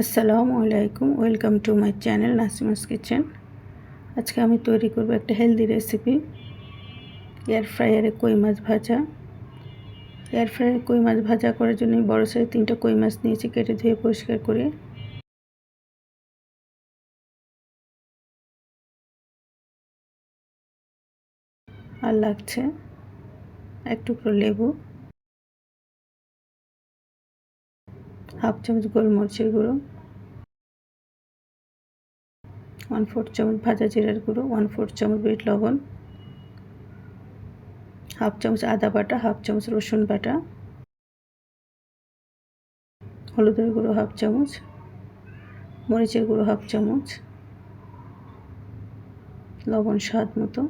আসসালামু আলাইকুম, welcome to my channel Nasima's kitchen. আজকে আমি তৈরি করব একটা হেলদি রেসিপি, এয়ার ফ্রায়ারে কই মাছ ভাজা। এয়ার ফ্রায়ারে কই মাছ ভাজা করার জন্য বড়ো সাইজ তিনটা কই মাছ নিয়েছি, কেটে ধুয়ে পরিষ্কার করে। আর লাগছে এক টুকরো লেবু, হাফ চামচ গোলমরিচের গুঁড়ো ওয়ান ফোর চামচ ভাজা জিরার গুঁড়ো ওয়ান ফোর চামচ বিট লবণ, হাফ চামচ আদা বাটা, হাফ চামচ রসুন বাটা, হলুদের গুঁড়ো হাফ চামচ, মরিচের গুঁড়ো হাফ চামচ, লবণ স্বাদ মতো।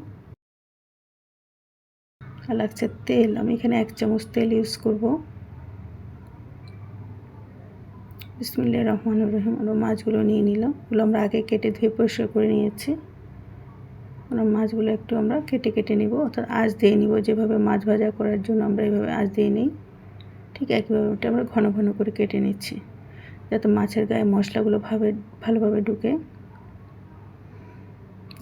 আর লাগছে তেল, আমি এখানে এক চামচ তেল ইউজ করব। বিসমিল্লা রহমান রহিম। আমরা মাছগুলো নিয়ে নিলাম। ওগুলো আমরা আগে কেটে ধুয়ে পরিষ্কার করে নিয়েছি। আমরা মাছগুলো একটু আমরা কেটে কেটে নিব। অর্থাৎ আঁচ দিয়ে নিব। যেভাবে মাছ ভাজা করার জন্য আমরা এইভাবে আঁচ দিয়ে নিই। ঠিক একইভাবে ওটা আমরা ঘন ঘন করে কেটে নিচ্ছি। যাতে মাছের গায়ে মশলাগুলো ভাবে, ভালোভাবে ঢুকে।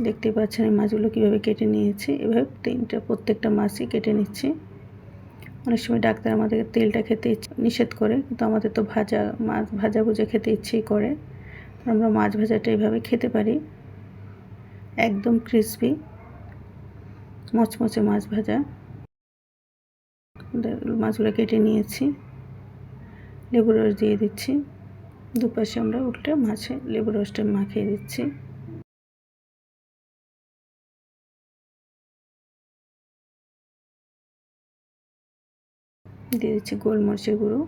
দেখতে পাচ্ছেন এই মাছগুলো কীভাবে কেটে নিয়েছি। এভাবে তিনটা, প্রত্যেকটা মাছই কেটে নিচ্ছি। অনেক সময় ডাক্তার আমাদেরকে তেলটা খেতে নিষেধ করে, কিন্তু আমাদের তো ভাজা, মাছ ভাজা ভুজা খেতে ইচ্ছেই করে। আমরা মাছ ভাজাটা এইভাবে খেতে পারি। একদম ক্রিসপি মচমচে মাছ ভাজা। মাছগুলো কেটে নিয়েছি। লেবু রস দিয়ে দিচ্ছি। দুপাশে আমরা উল্টে মাছে লেবু রসটা মাখিয়ে দিচ্ছি। দিয়ে দিচ্ছি গোলমরিচের গুঁড়ো।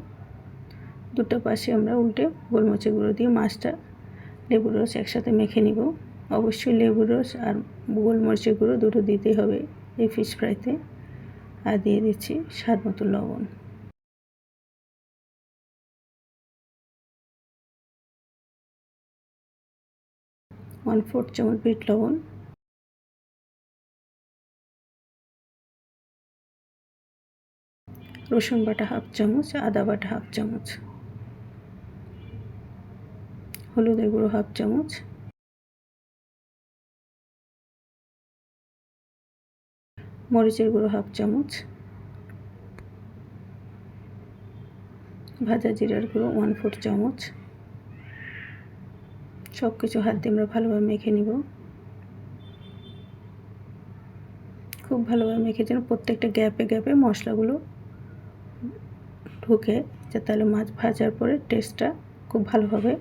দুটো পাশে আমরা উল্টে গোলমরিচের গুঁড়ো দিয়ে মাছটা লেবুর রস একসাথে মেখে নিব। অবশ্যই লেবুর রস আর গোলমরিচের গুঁড়ো দুটো দিতে হবে এই ফিশ ফ্রাইতে আর দিয়ে দিচ্ছি স্বাদ মতো লবণ। ওয়ান ফোর্থ চামচ বিট লবণ। রসুন বাটা হাফ চামচ, আদা বাটা হাফ চামচ হলুদের গুঁড়ো হাফ চামচ, মরিচের গুঁড়ো হাফ চামচ, ভাজা জিরার গুঁড়ো ওয়ান ফোর চামচ। সব কিছু হাত দিয়ে আমরা ভালোভাবে মেখে নিব। খুব ভালোভাবে মেখে যেন প্রত্যেকটা গ্যাপে গ্যাপে মশলাগুলো ঢুকে তাহলে মাছ ভাজার পরে টেস্টটা খুব ভালো হবে।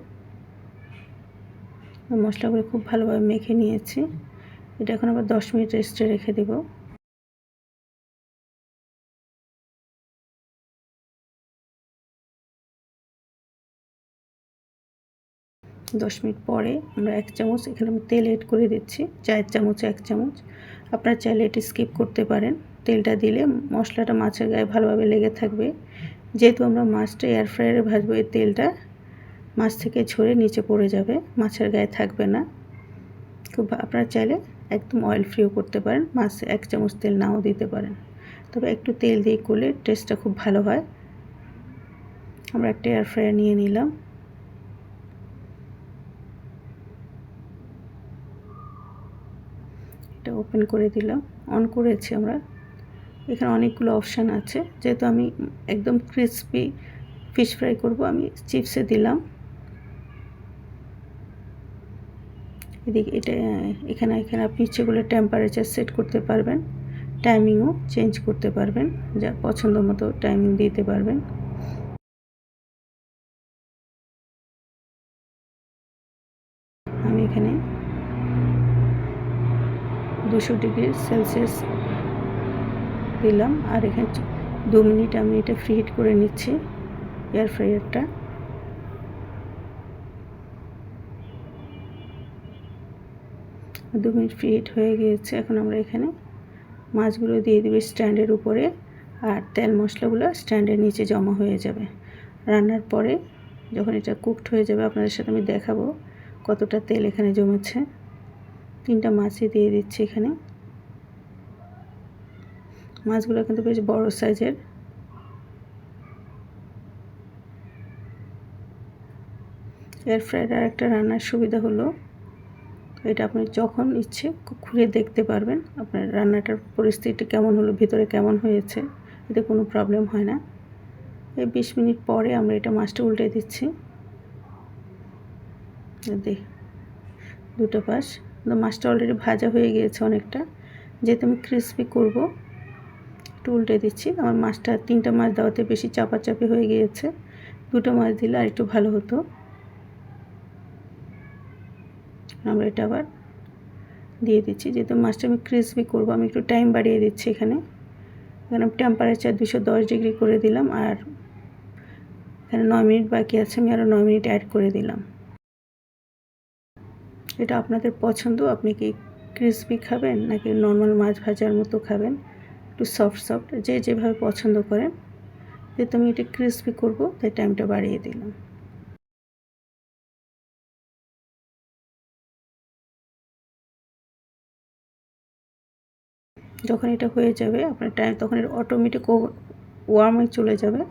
মশলাগুলো খুব ভালোভাবে মেখে নিয়েছি। এটা এখন আবার দশ মিনিট রেস্টে রেখে দেব। দশ মিনিট পরে আমরা এক চামচ, এখানে আমি তেল এড করে দিচ্ছি, চায়ের চামচ এক চামচ। আপনারা চাইলে এটি স্কিপ করতে পারেন। তেলটা দিলে মশলাটা মাছের গায়ে ভালোভাবে লেগে থাকবে। যেহেতু আমরা মাছটা এয়ার ফ্রায়ারে ভাজবো এই তেলটা মাছ থেকে ঝরে নিচে পড়ে যাবে, মাছের গায়ে থাকবে না। খুব আপনারা চাইলে একদম অয়েল ফ্রিও করতে পারেন, মাছ এক চামচ তেল নাও দিতে পারেন। তবে একটু তেল দিয়ে করলে টেস্টটা খুব ভালো হয়। আমরা একটা এয়ার ফ্রায়ার নিয়ে নিলাম। এটা ওপেন করে দিলাম। অন করেছি আমরা। এখানে অনেকগুলো অপশান আছে। যেহেতু আমি একদম ক্রিসপি ফিশ ফ্রাই করব, আমি চিপসে দিলাম। এদিকে এটা, এখানে এখানে আপনি ইচ্ছেগুলো টেম্পারেচার সেট করতে পারবেন। টাইমিংও চেঞ্জ করতে পারবেন। যা পছন্দ মতো টাইমিং দিতে পারবেন। আমি এখানে দুশো ডিগ্রি সেলসিয়াস দিলাম আর এখানে দু মিনিট আমি এটা ফ্রি হিট করে নিচ্ছি এয়ার ফ্রায়ারটা দু মিনিট ফ্রি হিট হয়ে গিয়েছে, এখন আমরা এখানে মাছগুলো দিয়ে দেবো স্ট্যান্ডের উপরে আর তেল মশলাগুলো স্ট্যান্ডের নিচে জমা হয়ে যাবে। রান্নার পরে যখন এটা কুকড হয়ে যাবে, আপনাদের সাথে আমি দেখাবো কতটা তেল এখানে জমেছে। তিনটা মাছই দিয়ে দিচ্ছি এখানে। মাছগুলো কিন্তু বেশ বড় সাইজের। এয়ার ফ্রায়ার একটা রান্নার সুবিধা হলো, এটা আপনি যখন ইচ্ছে খুলে দেখতে পারবেন আপনার রান্নাটার পরিস্থিতি কেমন হলো, ভিতরে কেমন হয়েছে, এতে কোনো প্রবলেম হয় না। এই বিশ মিনিট পরে আমরা এটা মাছটা উল্টে দিচ্ছি। দেখ দুটো পাশ। মাছটা অলরেডি ভাজা হয়ে গিয়েছে অনেকটা। যেহেতু আমি ক্রিসপি করব একটু উল্টে দিচ্ছি। আমার মাছটা তিনটা মাছ দেওয়াতে বেশি চাপাচাপি হয়ে গিয়েছে। দুটো মাছ দিলে আর একটু ভালো হতো। আমরা এটা আবার দিয়ে দিচ্ছি। যেহেতু মাছটা আমি ক্রিসপি করব, আমি একটু টাইম বাড়িয়ে দিচ্ছি এখানে। এখানে টেম্পারেচার দুশো দশ ডিগ্রি করে দিলাম আর এখানে নয় মিনিট বাকি আছে, আমি আরও নয় মিনিট অ্যাড করে দিলাম। এটা আপনাদের পছন্দ, আপনি কি ক্রিসপি খাবেন নাকি নর্মাল মাছ ভাজার মতো খাবেন? একটু সফট সফট যে যেভাবে পছন্দ করেন যেহেতু আমি এটা ক্রিসপি করব, তাই টাইমটা বাড়িয়ে দিলাম। যখন এটা হয়ে যাবে, আপনার টাইম তখন এটা অটোমেটিক ওয়ার্মে চলে যাবে।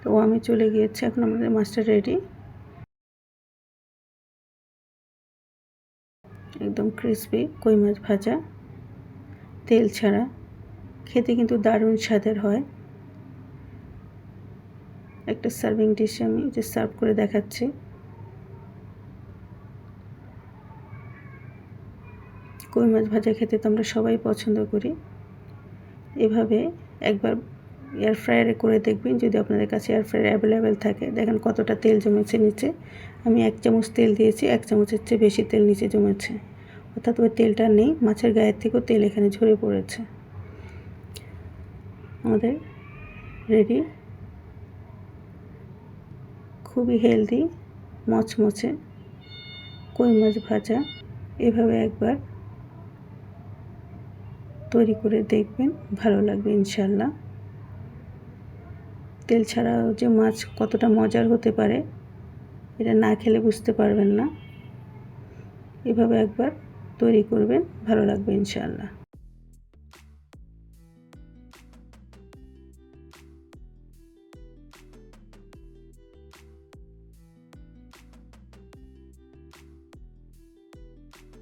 তো ওয়ার্মে চলে গিয়েছে, এখন আমাদের মাছটা রেডি একদম ক্রিসপি কই মাছ ভাজা, তেল ছাড়া। খেতে কিন্তু দারুণ স্বাদের হয়। একটা সার্ভিং ডিশে আমি যে সার্ভ করে দেখাচ্ছি। কই মাছ ভাজা খেতে তো আমরা সবাই পছন্দ করি। এভাবে একবার এয়ার ফ্রায়ারে করে দেখবেন, যদি আপনাদের কাছে এয়ার ফ্রায়ার অ্যাভেলেবেল থাকে। দেখেন কতটা তেল জমেছে নিচে। আমি এক চামচ তেল দিয়েছি, এক চামচের চেয়ে বেশি তেল নিচে জমেছে। অর্থাৎ ওই তেলটা নেই, মাছের গায়ের থেকেও তেল এখানে ঝরে পড়েছে। আমাদের রেডি খুবই হেলদি মচমচে কই মাছ ভাজা, এভাবে একবার তৈরি করে দেখবেন, ভালো লাগবে ইনশাল্লাহ। তেল ছাড়াও যে মাছ কতটা মজার হতে পারে, এটা না খেলে বুঝতে পারবেন না। এভাবে একবার তৈরি করবেন, ভালো লাগবে ইনশাআল্লাহ